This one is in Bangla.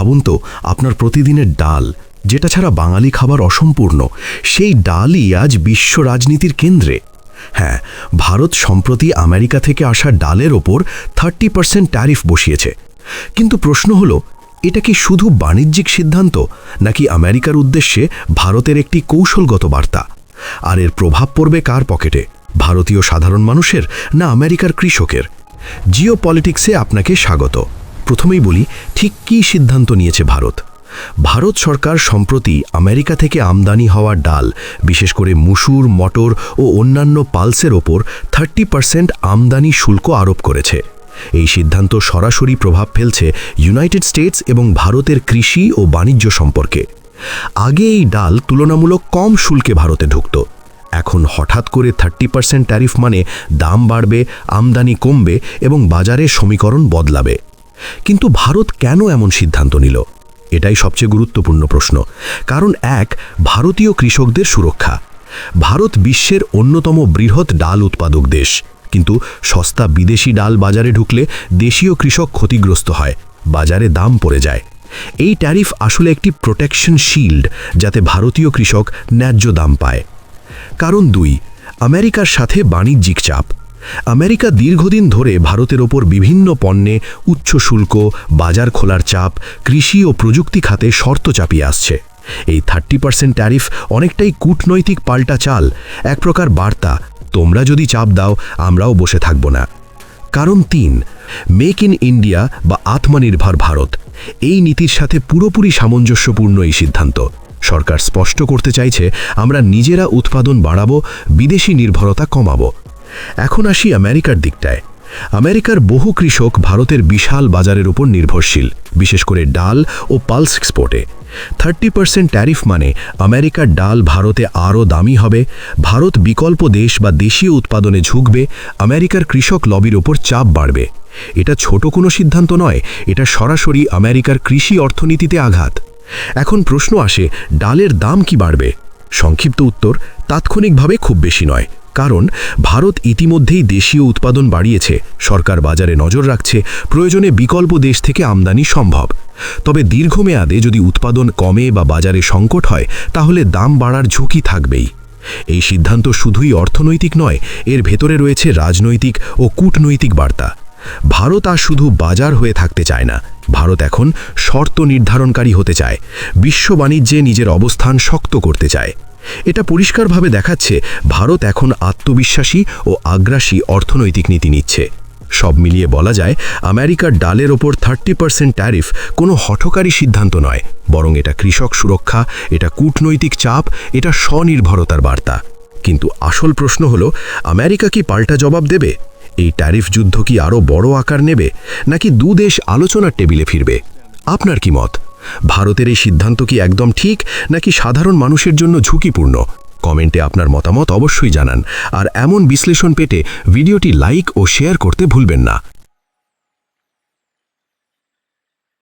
ভাবুন তো, আপনার প্রতিদিনের ডাল, যেটা ছাড়া বাঙালি খাবার অসম্পূর্ণ, সেই ডালই আজ বিশ্ব রাজনীতির কেন্দ্রে। হ্যাঁ ভারত সম্প্রতি আমেরিকা থেকে আসা ডালের ওপর থার্টি পার্সেন্ট ট্যারিফ বসিয়েছে। কিন্তু প্রশ্ন হলো, এটা কি শুধু বাণিজ্যিক সিদ্ধান্ত, নাকি আমেরিকার উদ্দেশ্যে ভারতের একটি কৌশলগত বার্তা? আর এর প্রভাব পড়বে কার পকেটে, ভারতীয় সাধারণ মানুষের, না আমেরিকার কৃষকের? জিও পলিটিক্সে আপনাকে স্বাগত। প্রথমেই বলি, ঠিক কী সিদ্ধান্ত নিয়েছে ভারত? ভারত সরকার সম্প্রতি আমেরিকা থেকে আমদানি হওয়া ডাল, বিশেষ করে মুসুর, মটর ও অন্যান্য পালসের ওপর থার্টি পার্সেন্ট আমদানি শুল্ক আরোপ করেছে। এই সিদ্ধান্ত সরাসরি প্রভাব ফেলছে ইউনাইটেড স্টেটস এবং ভারতের কৃষি ও বাণিজ্য সম্পর্কে। আগে এই ডাল তুলনামূলক কম শুল্কে ভারতে ঢুকত। এখন হঠাৎ করে থার্টি পার্সেন্ট ট্যারিফ মানে দাম বাড়বে, আমদানি কমবে এবং বাজারে সমীকরণ বদলাবে। কিন্তু ভারত কেন এমন সিদ্ধান্ত নিল? এটাই সবচেয়ে গুরুত্বপূর্ণ প্রশ্ন। কারণ এক, ভারতীয় কৃষকদের সুরক্ষা। ভারত বিশ্বের অন্যতম বৃহৎ ডাল উৎপাদক দেশ। কিন্তু সস্তা বিদেশি ডাল বাজারে ঢুকলে দেশীয় কৃষক ক্ষতিগ্রস্ত হয়, বাজারে দাম পড়ে যায়। এই ট্যারিফ আসলে একটি প্রোটেকশন শিল্ড, যাতে ভারতীয় কৃষক ন্যায্য দাম পায়। কারণ দুই, আমেরিকার সাথে বাণিজ্যিক চাপ। আমেরিকা দীর্ঘদিন ধরে ভারতের ওপর বিভিন্ন পণ্যে উচ্চ শুল্ক বাজার খোলার চাপ, কৃষি ও প্রযুক্তি খাতে শর্ত চাপিয়ে আসছে। এই থার্টি পার্সেন্ট ট্যারিফ অনেকটাই কূটনৈতিক পাল্টা চাল। এক প্রকার বার্তা, তোমরা যদি চাপ দাও, আমরাও বসে থাকব না। কারণ তিন, মেক ইন ইন্ডিয়া বা আত্মনির্ভর ভারত, এই নীতির সাথে পুরোপুরি সামঞ্জস্যপূর্ণ এই সিদ্ধান্ত। সরকার স্পষ্ট করতে চাইছে, আমরা নিজেরা উৎপাদন বাড়াবো, বিদেশি নির্ভরতা কমাবো। এখন আসি আমেরিকার দিকটায়। আমেরিকার বহু কৃষক ভারতের বিশাল বাজারের উপর নির্ভরশীল, বিশেষ করে ডাল ও পালস এক্সপোর্টে। থার্টি পার্সেন্ট ট্যারিফ মানে আমেরিকার ডাল ভারতে আরও দামি হবে, ভারত বিকল্প দেশ বা দেশীয় উৎপাদনে ঝুঁকবে, আমেরিকার কৃষক লবির ওপর চাপ বাড়বে। এটা ছোট কোনো সিদ্ধান্ত নয়, এটা সরাসরি আমেরিকার কৃষি অর্থনীতিতে আঘাত। এখন প্রশ্ন আসে, ডালের দাম কি বাড়বে? সংক্ষিপ্ত উত্তর, তাৎক্ষণিকভাবে খুব বেশি নয়। কারণ ভারত ইতিমধ্যেই দেশীয় উৎপাদন বাড়িয়েছে। সরকার বাজারে নজর রাখছে, প্রয়োজনে বিকল্প দেশ থেকে আমদানি সম্ভব। তবে দীর্ঘমেয়াদে যদি উৎপাদন কমে বা বাজারে সংকট হয়, তাহলে দাম বাড়ার ঝুঁকি থাকবেই। এই সিদ্ধান্ত শুধুই অর্থনৈতিক নয়, এর ভেতরে রয়েছে রাজনৈতিক ও কূটনৈতিক বার্তা। ভারত আর শুধু বাজার হয়ে থাকতে চায় না, ভারত এখন শর্ত নির্ধারণকারী হতে চায়। বিশ্ব বাণিজ্যে নিজের অবস্থান শক্ত করতে চায়। এটা পরিষ্কারভাবে দেখাচ্ছে ভারত এখন আত্মবিশ্বাসী ও আগ্রাসী অর্থনৈতিক নীতি নিচ্ছে। সব মিলিয়ে বলা যায়, আমেরিকার ডালের ওপর থার্টি পার্সেন্ট ট্যারিফ কোনো হঠকারী সিদ্ধান্ত নয়, বরং এটা কৃষক সুরক্ষা, এটা কূটনৈতিক চাপ, এটা স্বনির্ভরতার বার্তা। কিন্তু আসল প্রশ্ন হলো, আমেরিকা কি পাল্টা জবাব দেবে? এই ট্যারিফ যুদ্ধ কি আরও বড় আকার নেবে? নাকি দু দেশ আলোচনার টেবিলে ফিরবে? আপনার কি মত? ভারতের এই সিদ্ধান্ত কি একদম ঠিক, নাকি সাধারণ মানুষের জন্য ঝুঁকিপূর্ণ? কমেন্টে আপনার মতামত অবশ্যই জানান। আর এমন বিশ্লেষণ পেতে ভিডিওটি লাইক ও শেয়ার করতে ভুলবেন না।